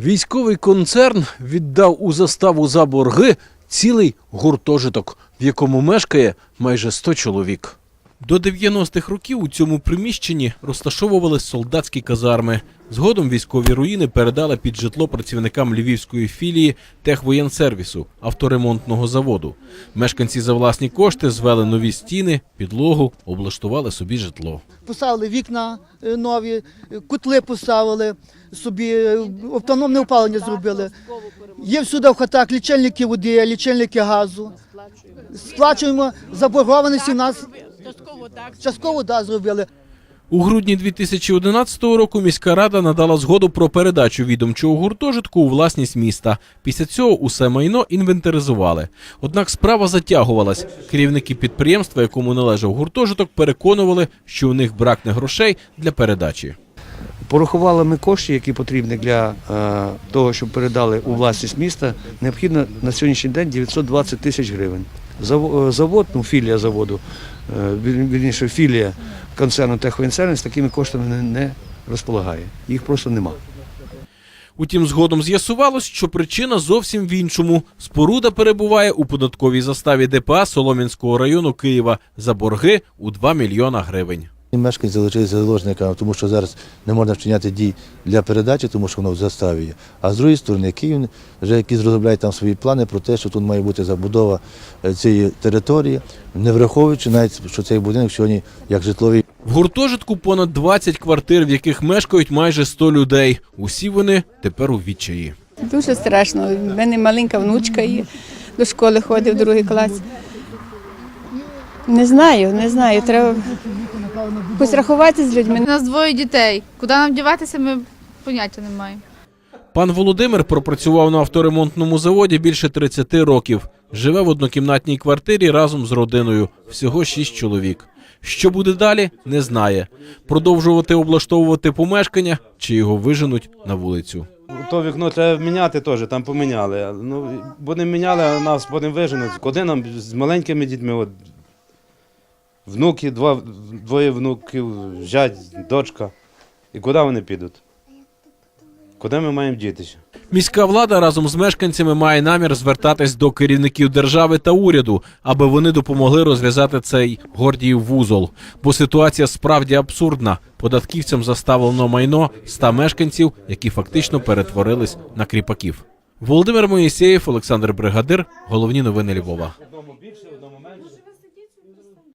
Військовий концерн віддав у заставу за борги цілий гуртожиток, в якому мешкає майже 100 чоловік. До 90-х років у цьому приміщенні розташовували солдатські казарми. Згодом військові руїни передали під житло працівникам львівської філії техвоєнсервісу авторемонтного заводу. Мешканці за власні кошти звели нові стіни, підлогу, облаштували собі житло. Поставили вікна е, нові, е, кутли поставили, собі е, автономне опалення зробили. Є всюди в хатах лічильники води, лічильники газу. Сплачуємо заборгованості в нас частково так частково да, зробили. У грудні 2011 року міська рада надала згоду про передачу відомчого гуртожитку у власність міста. Після цього усе майно інвентаризували. Однак справа затягувалась. Керівники підприємства, якому належав гуртожиток, переконували, що у них бракне грошей для передачі. Порахували ми кошти, які потрібні для е, того, щоб передали у власність міста. Необхідно на сьогоднішній день 920 тисяч гривень. Е, Завод, ну філія заводу, е, вірніше філія концерну Техвоєнсервіс такими коштами не розполагає. Їх просто нема. Утім, згодом з'ясувалось, що причина зовсім в іншому. Споруда перебуває у податковій заставі ДПА Солом'янського району Києва за борги у 2 мільйона гривень. І Мешканці залишилися заложниками, тому що зараз не можна вчиняти дій для передачі, тому що воно в заставі є. А з другої сторони, Київ вже якісь розробляє там свої плани про те, що тут має бути забудова е, цієї території, не враховуючи навіть, що цей будинок сьогодні як житловий В гуртожитку понад 20 квартир, в яких мешкають майже 100 людей. Усі вони тепер у відчаї. Дуже страшно. У мене маленька внучка є, до школи ходить в другий клас. Не знаю, не знаю. Треба якось рахувати з людьми. У нас двоє дітей. Куди нам діватися, ми поняття не маємо. Пан Володимир пропрацював на авторемонтному заводі більше 30 років. Живе в однокімнатній квартирі разом з родиною. Всього 6 чоловік. Що буде далі, не знає. Продовжувати облаштовувати помешкання чи його виженуть на вулицю. То вікно треба міняти теж, там поміняли. Ну, будемо міняли, а нас будемо виженуть. Куди нам з маленькими дітьми? От, внуки, два, двоє внуків, зять, дочка. І куди вони підуть? Куди ми маємо дітися? Міська влада разом з мешканцями має намір звертатись до керівників держави та уряду, аби вони допомогли розв'язати цей гордіїв вузол. Бо ситуація справді абсурдна. Податківцям заставлено майно 100 мешканців, які фактично перетворились на кріпаків. Володимир Моїсеєв, Олександр Бригадир. Головні новини Львова.